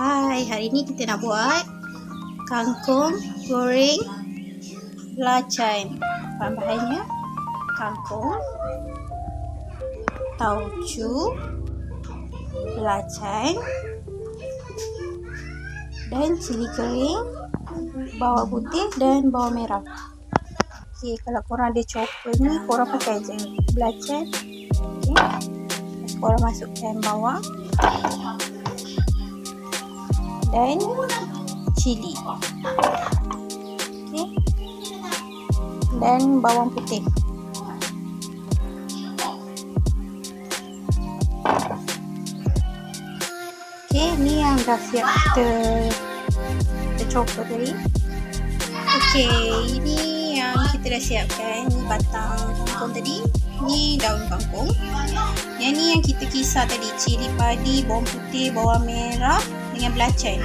Hai, hari ni kita nak buat kangkung goreng belacan. Bahan-bahannya kangkung, tauco, belacan dan cili kering, bawang putih dan bawang merah. Okey, kalau korang ada chopper ni, korang pakai je belacan. Okey. Korang masukkan bawang dan cili. Okay. Dan bawang putih. Okay, ni yang dah siap kita kita chopper tadi. Okay, ini yang kita dah siapkan. Ni batang kangkung tadi. Ni daun kangkung. Yang ni yang kita kisar tadi. Cili padi, bawang putih, bawang merah dengan belacan.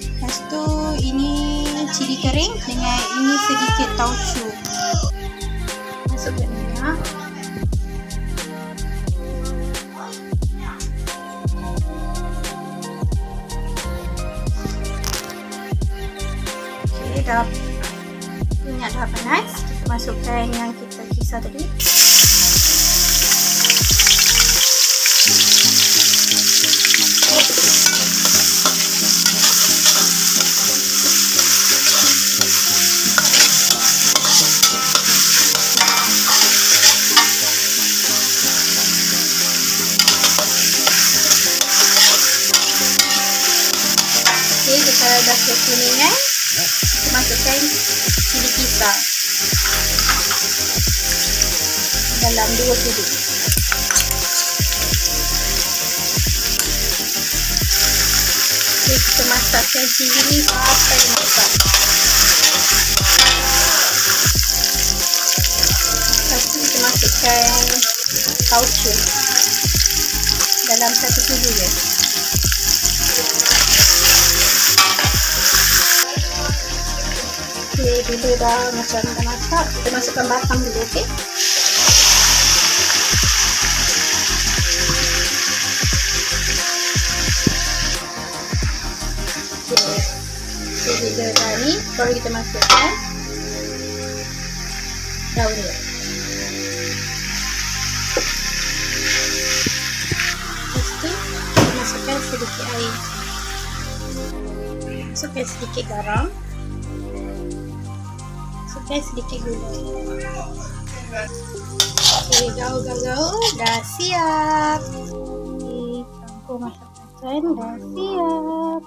Lepas tu ini cili kering dengan ini sedikit tauco. Masukkan minyak. Okay, dah minyak dah panas. Kita masukkan yang kita kisar tadi. Kita dah siap kuningan. Kita masukkan cili kisar. Dalam dua sudu. Okey, kita masakkan cili ni sampai masak. Lepas tu kita masukkan tauco dalam satu sudu bila dah macam dah masak, kita masukkan batang dulu, okey? Okay. So, bila dah ni, baru kita masukkan daun dia. Lepas tu, masukkan sedikit air. Masukkan sedikit garam masukkan sedikit gula. Okey, gaul-gaul dah siap. Okey, kangkung masak makan dah siap.